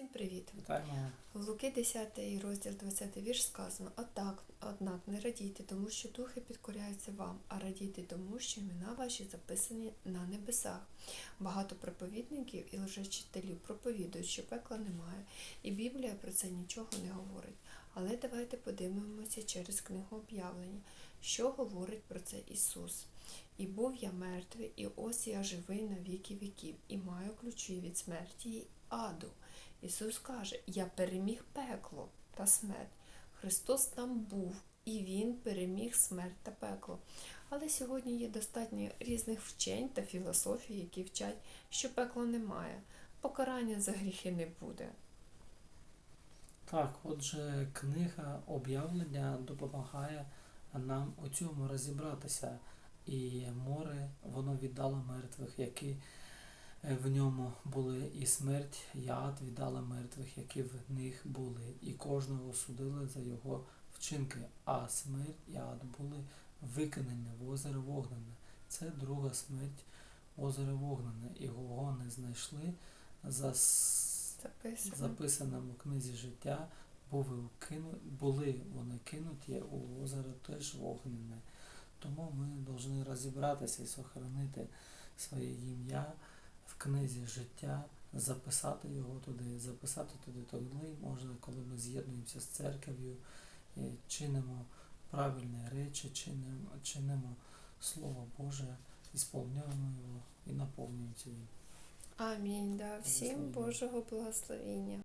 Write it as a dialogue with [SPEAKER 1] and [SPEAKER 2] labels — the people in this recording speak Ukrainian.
[SPEAKER 1] Всім привіт!
[SPEAKER 2] Вітаємо.
[SPEAKER 1] В Луки 10 розділ 20 вірш сказано Отак, однак не радійте, тому що духи підкоряються вам, а радійте тому, що імена ваші записані на небесах. Багато проповідників і лжечителів проповідують, що пекла немає, і Біблія про це нічого не говорить. Але давайте подивимося через книгу об'явлення, що говорить про це Ісус. І був я мертвий, і ось я живий на віки віків, і маю ключі від смерті і аду. Ісус каже: Я переміг пекло та смерть. Христос там був, і Він переміг смерть та пекло. Але сьогодні є достатньо різних вчень та філософій, які вчать, що пекла немає, покарання за гріхи не буде.
[SPEAKER 2] Так, отже, книга об'явлення допомагає нам у цьому розібратися. І море воно віддало мертвих, які в ньому були, і смерть, і ад віддала мертвих, які в них були, і кожного судили за його вчинки, а смерть і ад були викинені в озеро вогнене. Це друга смерть озеро вогнене, і його не знайшли за
[SPEAKER 1] Записано.
[SPEAKER 2] записаному в книзі життя були, вкину, були вони кинуті у озеро теж вогнене. Тому ми повинні розібратися і сохранити своє ім'я книзі життя, записати його туди, записати туди тонли, можна, коли ми з'єднуємося з церков'ю, чинимо правильні речі, чинимо, чинимо Слово Боже, і сповнюємо його і наповнюємо їм.
[SPEAKER 1] Амінь. Да. Всім Божого благословіння.